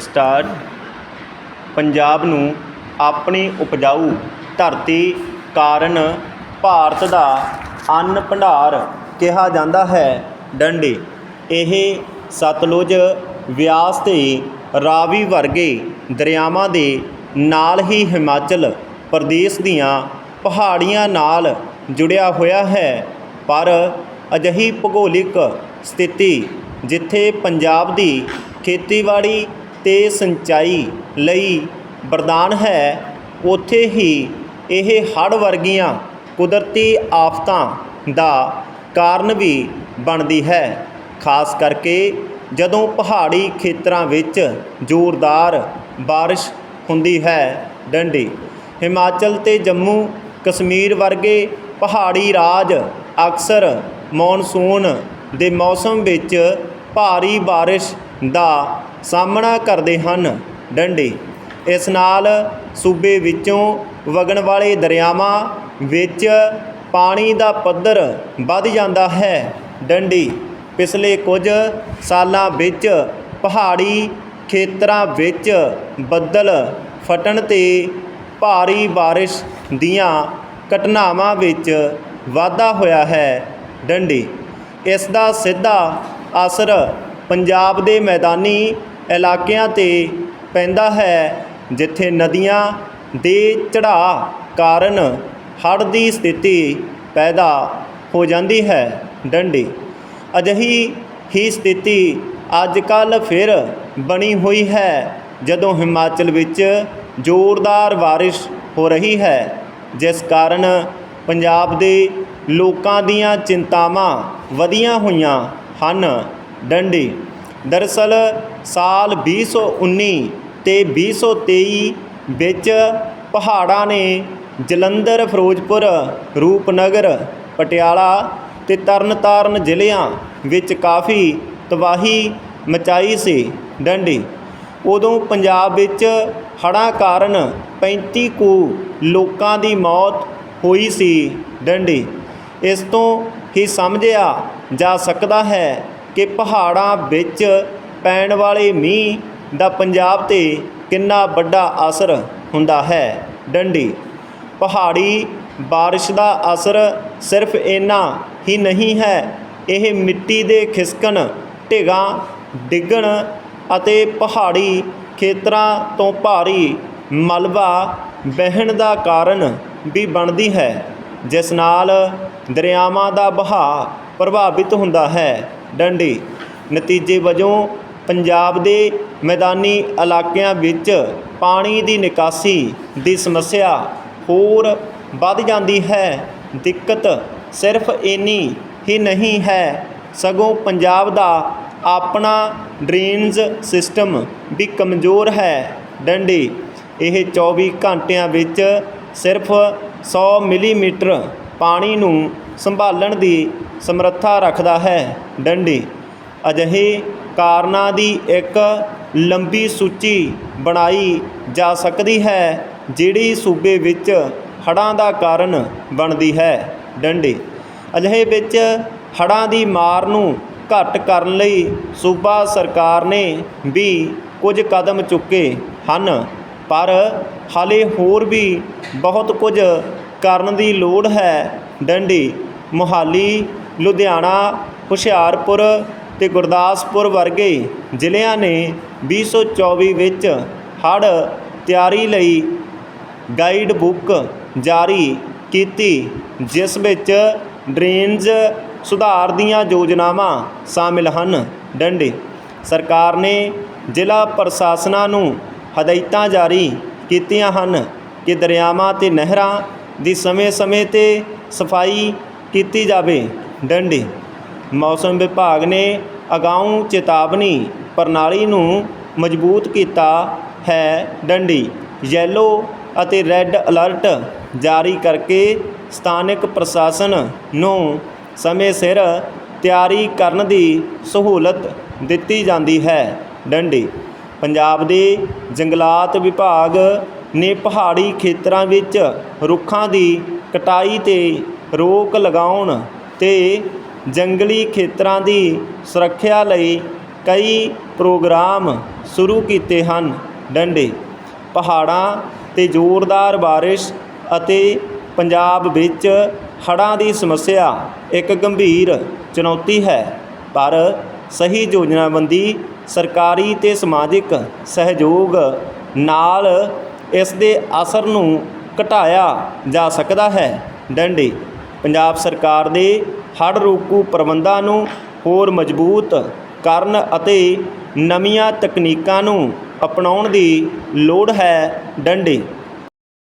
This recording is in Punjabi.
ਸਟਾਰ ਪੰਜਾਬ ਨੂੰ ਆਪਣੀ ਉਪਜਾਊ ਧਰਤੀ ਕਾਰਨ ਭਾਰਤ ਦਾ ਅੰਨ ਭੰਡਾਰ ਕਿਹਾ ਜਾਂਦਾ ਹੈ। ਡੰਡੇ। ਇਹ ਸਤਲੁਜ ਵਿਆਸ ਤੇ ਰਾਵੀ ਵਰਗੇ ਦਰਿਆਵਾਂ ਦੇ ਨਾਲ ਹੀ ਹਿਮਾਚਲ ਪ੍ਰਦੇਸ਼ ਦੀਆਂ ਪਹਾੜੀਆਂ ਨਾਲ ਜੁੜਿਆ ਹੋਇਆ ਹੈ। ਪਰ ਅਜਿਹੀ ਭੂਗੋਲਿਕ ਸਥਿਤੀ ਜਿੱਥੇ ਪੰਜਾਬ ਦੀ ਖੇਤੀਬਾੜੀ ਤੇ ਸਿੰਚਾਈ ਲਈ ਵਰਦਾਨ ਹੈ, ਉੱਥੇ ਹੀ ਇਹ ਹੜ੍ਹ ਵਰਗੀਆਂ ਕੁਦਰਤੀ ਆਫਤਾਂ ਦਾ ਕਾਰਨ ਵੀ ਬਣਦੀ ਹੈ। ਖਾਸ ਕਰਕੇ ਜਦੋਂ ਪਹਾੜੀ ਖੇਤਰਾਂ ਵਿੱਚ ਜ਼ੋਰਦਾਰ ਬਾਰਿਸ਼ ਹੁੰਦੀ ਹੈ ਡੰਡੀ। ਹਿਮਾਚਲ ਤੇ ਜੰਮੂ ਕਸ਼ਮੀਰ ਵਰਗੇ ਪਹਾੜੀ ਰਾਜ ਅਕਸਰ ਮੌਨਸੂਨ ਦੇ ਮੌਸਮ ਵਿੱਚ ਭਾਰੀ ਬਾਰਿਸ਼ ਦਾ ਸਾਹਮਣਾ ਕਰਦੇ ਹਨ। ਡੰਡੀ। ਇਸ ਨਾਲ ਸੂਬੇ ਵਿੱਚੋਂ ਵਗਣ ਵਾਲੇ ਦਰਿਆਵਾਂ ਵਿੱਚ ਪਾਣੀ ਦਾ ਪੱਧਰ ਵੱਧ ਜਾਂਦਾ ਹੈ। ਡੰਡੀ। ਪਿਛਲੇ ਕੁਝ ਸਾਲਾਂ ਵਿੱਚ ਪਹਾੜੀ ਖੇਤਰਾਂ ਵਿੱਚ ਬੱਦਲ ਫਟਣ ਤੇ ਭਾਰੀ ਬਾਰਿਸ਼ ਦੀਆਂ ਘਟਨਾਵਾਂ ਵਿੱਚ ਵਾਧਾ ਹੋਇਆ ਹੈ। ਡੰਡੀ। ਇਸ ਦਾ ਸਿੱਧਾ ਅਸਰ ਪੰਜਾਬ ਦੇ ਮੈਦਾਨੀ ਇਲਾਕਿਆਂ ਤੇ ਪੈਂਦਾ ਹੈ, ਜਿੱਥੇ ਨਦੀਆਂ ਦੇ ਚੜਾਅ ਕਾਰਨ ਹੜ੍ਹ ਦੀ ਸਥਿਤੀ ਪੈਦਾ ਹੋ ਜਾਂਦੀ ਹੈ। ਡੰਡੀ, ਅਜਿਹੀ ਹੀ ਸਥਿਤੀ ਅੱਜ ਕੱਲ੍ਹ ਫਿਰ ਬਣੀ ਹੋਈ ਹੈ, ਜਦੋਂ ਹਿਮਾਚਲ ਵਿੱਚ ਜ਼ੋਰਦਾਰ ਬਾਰਿਸ਼ ਹੋ ਰਹੀ ਹੈ, ਜਿਸ ਕਾਰਨ ਪੰਜਾਬ ਦੇ ਲੋਕਾਂ ਦੀਆਂ ਚਿੰਤਾਵਾਂ ਵਧੀਆਂ ਹੋਈਆਂ ਹਨ। ਡੰਡੀ। ਦਰਅਸਲ ਸਾਲ 2019 ਤੇ 2023 ਵਿੱਚ ਪਹਾੜਾਂ ਨੇ ਜਲੰਧਰ, ਫਿਰੋਜ਼ਪੁਰ, ਰੂਪਨਗਰ, ਪਟਿਆਲਾ ਤੇ ਤਰਨਤਾਰਨ ਜ਼ਿਲ੍ਹਿਆਂ ਵਿੱਚ ਕਾਫੀ ਤਬਾਹੀ ਮਚਾਈ ਸੀ ਡੰਡੀ। ਉਦੋਂ ਪੰਜਾਬ ਵਿੱਚ ਹੜ੍ਹਾਂ ਕਾਰਨ 35 ਕੁ ਲੋਕਾਂ ਦੀ ਮੌਤ ਹੋਈ ਸੀ ਡੰਡੀ। ਇਸ ਤੋਂ ਹੀ ਸਮਝਿਆ ਜਾ ਸਕਦਾ ਹੈ ਕਿ ਪਹਾੜਾਂ ਵਿੱਚ ਪੈਣ ਵਾਲੇ ਮੀਂਹ ਦਾ ਪੰਜਾਬ ਤੇ ਕਿੰਨਾ ਵੱਡਾ ਅਸਰ ਹੁੰਦਾ ਹੈ? ਡੰਡੀ। ਪਹਾੜੀ ਬਾਰਿਸ਼ ਦਾ ਅਸਰ ਸਿਰਫ ਇੰਨਾ ਹੀ ਨਹੀਂ ਹੈ, ਇਹ ਮਿੱਟੀ ਦੇ ਖਿਸਕਣ, ਢਿਗਾਂ, ਡਿੱਗਣ ਅਤੇ ਪਹਾੜੀ ਖੇਤਰਾਂ ਤੋਂ ਭਾਰੀ ਮਲਬਾ ਵਹਿਣ ਦਾ ਕਾਰਨ ਵੀ ਬਣਦੀ ਹੈ, ਜਿਸ ਨਾਲ ਦਰਿਆਵਾਂ ਦਾ ਬਹਾਅ ਪ੍ਰਭਾਵਿਤ ਹੁੰਦਾ ਹੈ। ਡੰਡੀ। ਨਤੀਜੇ ਵਜੋਂ ਪੰਜਾਬ ਦੇ ਮੈਦਾਨੀ ਇਲਾਕਿਆਂ ਵਿੱਚ ਪਾਣੀ ਦੀ ਨਿਕਾਸੀ ਦੀ ਸਮੱਸਿਆ ਹੋਰ ਵੱਧ ਜਾਂਦੀ ਹੈ। ਦਿੱਕਤ ਸਿਰਫ ਇੰਨੀ ਹੀ ਨਹੀਂ ਹੈ, ਸਗੋਂ ਪੰਜਾਬ ਦਾ ਆਪਣਾ ਡਰੇਨਜ ਸਿਸਟਮ ਵੀ ਕਮਜ਼ੋਰ ਹੈ। ਡੰਡੀ, ਇਹ 24 ਘੰਟਿਆਂ ਵਿੱਚ ਸਿਰਫ 100 ਮਿਲੀਮੀਟਰ ਪਾਣੀ ਨੂੰ ਸੰਭਾਲਣ ਦੀ ਸਮਰੱਥਾ ਰੱਖਦਾ ਹੈ। ਡੰਡੀ, ਅਜਿਹੇ ਕਾਰਨਾਂ ਦੀ ਇੱਕ ਲੰਬੀ ਸੂਚੀ ਬਣਾਈ ਜਾ ਸਕਦੀ ਹੈ, ਜਿਹੜੀ ਸੂਬੇ ਵਿੱਚ ਹੜ੍ਹਾਂ ਦਾ ਕਾਰਨ ਬਣਦੀ ਹੈ। ਡੰਡੀ, ਅਜਿਹੇ ਵਿੱਚ ਹੜ੍ਹਾਂ ਦੀ ਮਾਰ ਨੂੰ ਘੱਟ ਕਰਨ ਲਈ ਸੂਬਾ ਸਰਕਾਰ ਨੇ ਵੀ ਕੁਝ ਕਦਮ ਚੁੱਕੇ ਹਨ, ਪਰ ਹਾਲੇ ਹੋਰ ਵੀ ਬਹੁਤ ਕੁਝ ਕਰਨ ਦੀ ਲੋੜ ਹੈ। ਡੰਡੀ, ਮੁਹਾਲੀ ਲੁਧਿਆਣਾ, ਹੁਸ਼ਿਆਰਪੁਰ ਅਤੇ ਗੁਰਦਾਸਪੁਰ ਵਰਗੇ ਜ਼ਿਲ੍ਹਿਆਂ ਨੇ 2024 ਵਿੱਚ ਹੜ੍ਹ ਤਿਆਰੀ ਲਈ ਗਾਈਡ ਬੁੱਕ ਜਾਰੀ ਕੀਤੀ, ਜਿਸ ਵਿੱਚ ਡਰੇਨਜ ਸੁਧਾਰ ਦੀਆਂ ਯੋਜਨਾਵਾਂ ਸ਼ਾਮਿਲ ਹਨ। ਡੰਡੇ, ਸਰਕਾਰ ਨੇ ਜ਼ਿਲ੍ਹਾ ਪ੍ਰਸ਼ਾਸਨਾਂ ਨੂੰ ਹਦਾਇਤਾਂ ਜਾਰੀ ਕੀਤੀਆਂ ਹਨ ਕਿ ਦਰਿਆਵਾਂ ਤੇ ਨਹਿਰਾਂ ਦੀ ਸਮੇਂ-ਸਮੇਂ ਤੇ ਸਫ਼ਾਈ ਕੀਤੀ ਜਾਵੇ। ਡੰਡੀ। ਮੌਸਮ ਵਿਭਾਗ ਨੇ ਅਗਾਊਂ ਚੇਤਾਵਨੀ ਪ੍ਰਣਾਲੀ ਨੂੰ ਮਜ਼ਬੂਤ ਕੀਤਾ ਹੈ ਡੰਡੀ। ਯੈਲੋ ਅਤੇ ਰੈੱਡ ਅਲਰਟ ਜਾਰੀ ਕਰਕੇ ਸਥਾਨਕ ਪ੍ਰਸ਼ਾਸਨ ਨੂੰ ਸਮੇਂ ਸਿਰ ਤਿਆਰੀ ਕਰਨ ਦੀ ਸਹੂਲਤ ਦਿੱਤੀ ਜਾਂਦੀ ਹੈ ਡੰਡੀ। ਪੰਜਾਬ ਦੇ ਜੰਗਲਾਤ ਵਿਭਾਗ ਨੇ ਪਹਾੜੀ ਖੇਤਰਾਂ ਵਿੱਚ ਰੁੱਖਾਂ ਦੀ ਕਟਾਈ ਤੇ ਰੋਕ ਲਗਾਉਣ ਅਤੇ ਜੰਗਲੀ ਖੇਤਰਾਂ ਦੀ ਸੁਰੱਖਿਆ ਲਈ ਕਈ ਪ੍ਰੋਗਰਾਮ ਸ਼ੁਰੂ ਕੀਤੇ ਹਨ। ਡੰਡੇ, ਪਹਾੜਾਂ 'ਤੇ ਜ਼ੋਰਦਾਰ ਬਾਰਿਸ਼ ਅਤੇ ਪੰਜਾਬ ਵਿੱਚ ਹੜ੍ਹਾਂ ਦੀ ਸਮੱਸਿਆ ਇੱਕ ਗੰਭੀਰ ਚੁਣੌਤੀ ਹੈ। ਪਰ ਸਹੀ ਯੋਜਨਾਬੰਦੀ, ਸਰਕਾਰੀ ਤੇ ਸਮਾਜਿਕ ਸਹਿਯੋਗ ਨਾਲ ਇਸ ਦੇ ਅਸਰ ਨੂੰ ਘਟਾਇਆ ਜਾ ਸਕਦਾ ਹੈ। ਡੰਡੇ ਪੰਜਾਬ ਸਰਕਾਰ ਦੇ ਹੜ੍ਹ ਰੋਕੂ ਪ੍ਰਬੰਧਾਂ ਨੂੰ ਹੋਰ ਮਜ਼ਬੂਤ ਕਰਨ ਅਤੇ ਨਵੀਆਂ ਤਕਨੀਕਾਂ ਨੂੰ ਅਪਣਾਉਣ ਦੀ ਲੋੜ ਹੈ ਡੰਡੇ।